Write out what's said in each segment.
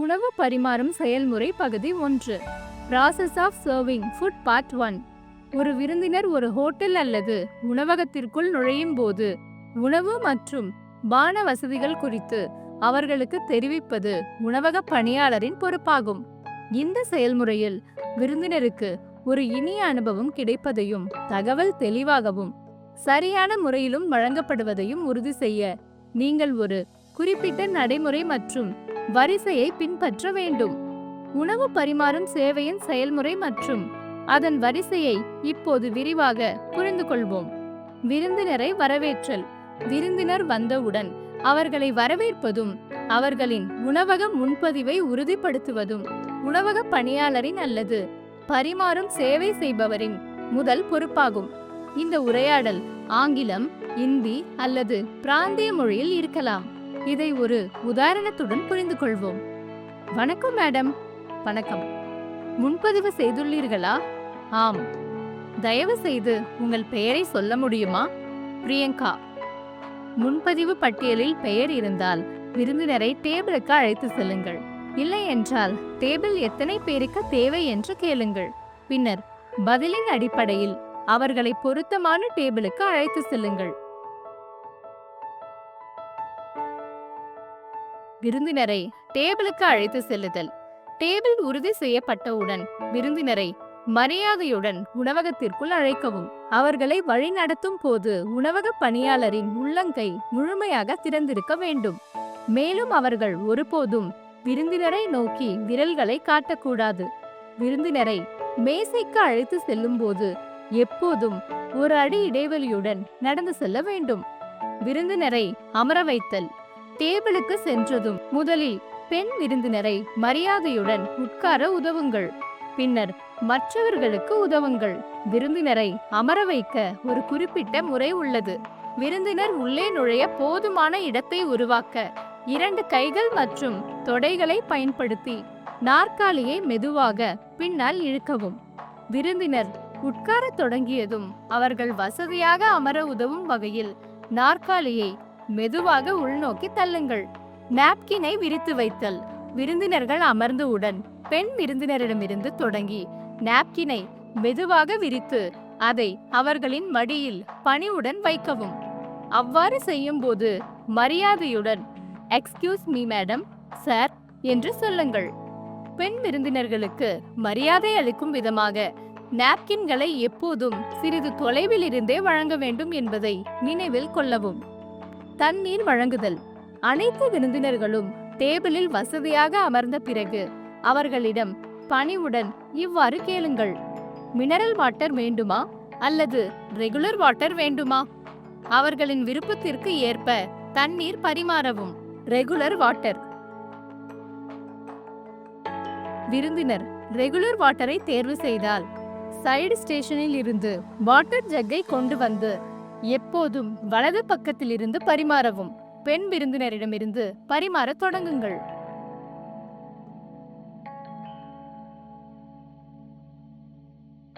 உணவு பரிமாறும் செயல்முறை பகுதி ஒன்று. Process of serving food part one ஒரு விருந்தினர் ஒரு ஹோட்டல் அல்லது உணவகத்திற்குள் நுழையும் போது உணவு மற்றும் பான வசதிகள் குறித்து அவர்களுக்கு தெரிவிப்பது உணவக பணியாளரின் பொறுப்பாகும். இந்த செயல்முறையில் விருந்தினருக்கு ஒரு இனிய அனுபவம் கிடைப்பதையும் தகவல் தெளிவாகவும் சரியான முறையிலும் வழங்கப்படுவதையும் உறுதி செய்ய நீங்கள் ஒரு குறிப்பிட்ட நடைமுறை மற்றும் வரிசையை பின்பற்ற வேண்டும். உணவு பரிமாறும் சேவையின் செயல்முறை மற்றும் அதன் வரிசையை இப்போது விரிவாக புரிந்து கொள்வோம். விருந்தினரை வரவேற்றல். விருந்தினர் வந்தவுடன் அவர்களை வரவேற்பதும் அவர்களின் உணவக முன்பதிவை உறுதிப்படுத்துவதும் உணவக பணியாளரின் அல்லது பரிமாறும் சேவை செய்பவரின் முதல் பொறுப்பாகும். இந்த உரையாடல் ஆங்கிலம் இந்தி அல்லது பிராந்திய மொழியில் இருக்கலாம். இதை ஒரு உதாரணத்துடன் புரிந்து கொள்வோம் வணக்கம் மேடம். வணக்கம். முன்பதிவு செய்துள்ளீர்களா? ஆம். தயவு செய்து உங்கள் பெயரை சொல்ல முடியுமா? பிரியங்கா. முன்பதிவு பட்டியலில் பெயர் இருந்தால் விருந்தினரை டேபிளுக்கு அழைத்து செல்லுங்கள். இல்லை என்றால் டேபிள் எத்தனை பேருக்கு தேவை என்று கேளுங்கள். பின்னர் பதிலின் அடிப்படையில் அவர்களை பொருத்தமான டேபிளுக்கு அழைத்து செல்லுங்கள். விருந்தினரை டேபிளுக்கு அழைத்து செல்லுதல். டேபிள் உறுதி செய்யப்பட்டவுடன் விருந்தினரை மரியாதையுடன் உணவகத்திற்குள் அழைக்கவும். அவர்களை வழிநடத்தும் போது உணவக பணியாளரின் உள்ளங்கை முழுமையாக திறந்திருக்க வேண்டும். மேலும் அவர்கள் ஒருபோதும் விருந்தினரை நோக்கி விரல்களை காட்டக்கூடாது. விருந்தினரை மேசைக்கு அழைத்து செல்லும் போது எப்போதும் ஒரு அடி இடைவெளியுடன் நடந்து செல்ல வேண்டும். விருந்தினரை அமர வைத்தல். டேபிளுக்கு சென்றதும் முதலில் பெண் விருந்தினரை மரியாதையுடன் உட்கார உதவுங்கள். பின்னர் மற்றவர்களுக்கு உதவுங்கள். விருந்தினரை அமர வைக்க ஒரு குறிப்பிட்ட முறை உள்ளது. விருந்தினர் உள்ளே நுழைய போதுமான இடத்தை உருவாக்க இரண்டு கைகள் மற்றும் தொடைகளை பயன்படுத்தி நாற்காலியை மெதுவாக பின்னால் இழுக்கவும். விருந்தினர் உட்காரத் தொடங்கியதும் அவர்கள் வசதியாக அமர உதவும் வகையில் நாற்காலியை மெதுவாக உள்நோக்கி தள்ளுங்கள். நாப்கினை விரித்து வைத்தல். விருந்தினர்கள் அமர்ந்தவுடன் பெண் விருந்தினரிடமிருந்து தொடங்கி நாப்கினை மெதுவாக விரித்து அதை அவர்களின் மடியில் பணிவுடன் வைக்கவும். அவ்வாறு செய்யும்போது மரியாதையுடன் எக்ஸ்கியூஸ் மீ மேடம் சார் என்று சொல்லுங்கள். பெண் விருந்தினர்களுக்கு மரியாதை அளிக்கும் விதமாக நாப்கின்களை எப்போதும் சிறிது தொலைவில் இருந்தே வழங்க வேண்டும் என்பதை நினைவில் கொள்ளவும். தண்ணீர் வழங்குதல். அனைத்து விருந்தினர்களும் டேபிளில் வசதியாக அமர்ந்த பிறகு அவர்களிடம் பணிவுடன் இவ்வாறு கேளுங்கள். மினரல் வாட்டர் வேண்டுமா? அல்லது ரெகுலர் வாட்டர் வேண்டுமா? அவர்களின் விருப்பத்திற்கு ஏற்ப தண்ணீர் பரிமாறவும். Regular water. விருந்தினர் ரெகுலர் வாட்டரை தேர்வு செய்தால் சைடு ஸ்டேஷனில் இருந்து வாட்டர் ஜக்கை கொண்டு வந்து எப்போதும் வலது பக்கத்தில் இருந்து பரிமாறவும். பெண் விருந்தினரிடமிருந்து பரிமாறத் தொடங்குங்கள்.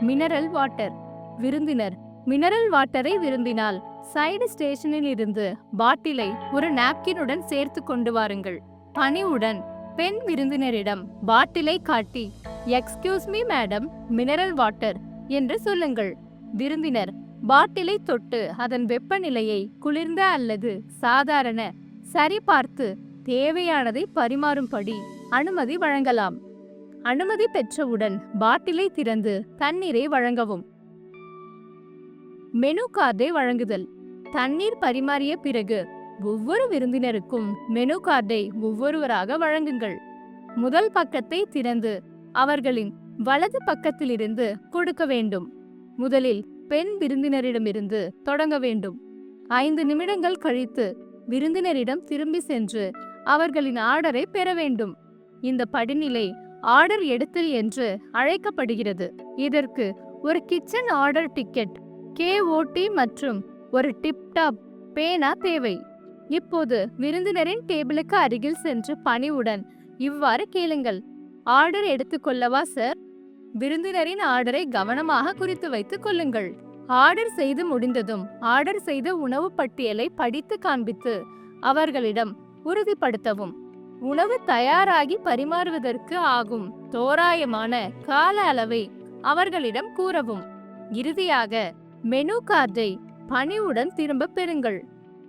Mineral water. விருந்தினர் மினரல் வாட்டரை விரும்பினால் சைடு ஸ்டேஷனில் இருந்து பாட்டிலை ஒரு நாப்கினுடன் சேர்த்து கொண்டு வாருங்கள். பணிவுடன் பெண் விருந்தினரிடம் பாட்டிலை காட்டி excuse me madam mineral water என்று சொல்லுங்கள். விருந்தினர் பாட்டிலை தொட்டு அதன் வெப்பநிலையை குளிர்ந்த அல்லது சாதாரண சரிபார்த்து தேவையானதை பரிமாறும்படி அனுமதி வழங்கலாம். அனுமதி பெற்றவுடன் பாட்டிலை திறந்து தண்ணீரை வழங்கவும். மெனு கார்டை வழங்குதல். தண்ணீர் பரிமாறிய பிறகு ஒவ்வொரு விருந்தினருக்கும் மெனு கார்டை ஒவ்வொருவராக வழங்குங்கள். முதல் பக்கத்தை திறந்து அவர்களின் வலது பக்கத்திலிருந்து கொடுக்க வேண்டும். முதலில் பெண் விருந்தினரிடமிருந்து தொடங்க வேண்டும். ஐந்து நிமிடங்கள் கழித்து விருந்தினரிடம் திரும்பி சென்று அவர்களின் ஆர்டரை பெற வேண்டும். இந்த படிநிலை ஆர்டர் எடுத்தல் என்று அழைக்கப்படுகிறது. இதற்கு ஒரு கிச்சன் ஆர்டர் டிக்கெட் கேஓடி மற்றும் ஒரு டிப்டாப் பேனா தேவை. இப்போது விருந்தினரின் டேபிளுக்கு அருகில் சென்று பணிவுடன் இவ்வாறு கேளுங்கள். ஆர்டர் எடுத்துக்கொள்ளவா சார்? விருந்தினரின் ஆர்டரை கவனமாக குறித்து வைத்துக் கொள்ளுங்கள். ஆர்டர் செய்து முடிந்ததும் ஆர்டர் செய்த உணவு பட்டியலை படித்து காண்பித்து அவர்களிடம் உறுதிப்படுத்தவும். உணவு தயாராகி பரிமாறுவதற்கு ஆகும். தோராயமான கால அளவை அவர்களிடம் கூறவும். இறுதியாக மெனு கார்டை பணிவுடன் திரும்ப பெறுங்கள்.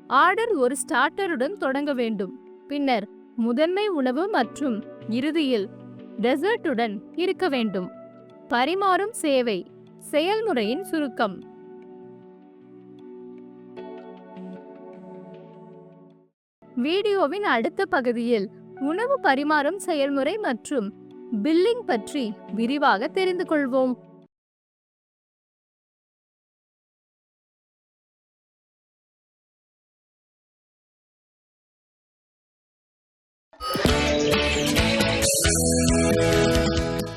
ஆர்டர் ஒரு ஸ்டார்டருடன் தொடங்க வேண்டும். பின்னர் முதன்மை உணவு மற்றும் இறுதியில் டெசர்ட்டுடன் இருக்க வேண்டும். பரிமாறும் சேவை செயல்முறையின் சுருக்கம். வீடியோவின் அடுத்த பகுதியில் உணவு பரிமாறும் செயல்முறை மற்றும் பில்லிங் பற்றி விரிவாக தெரிந்து கொள்வோம்.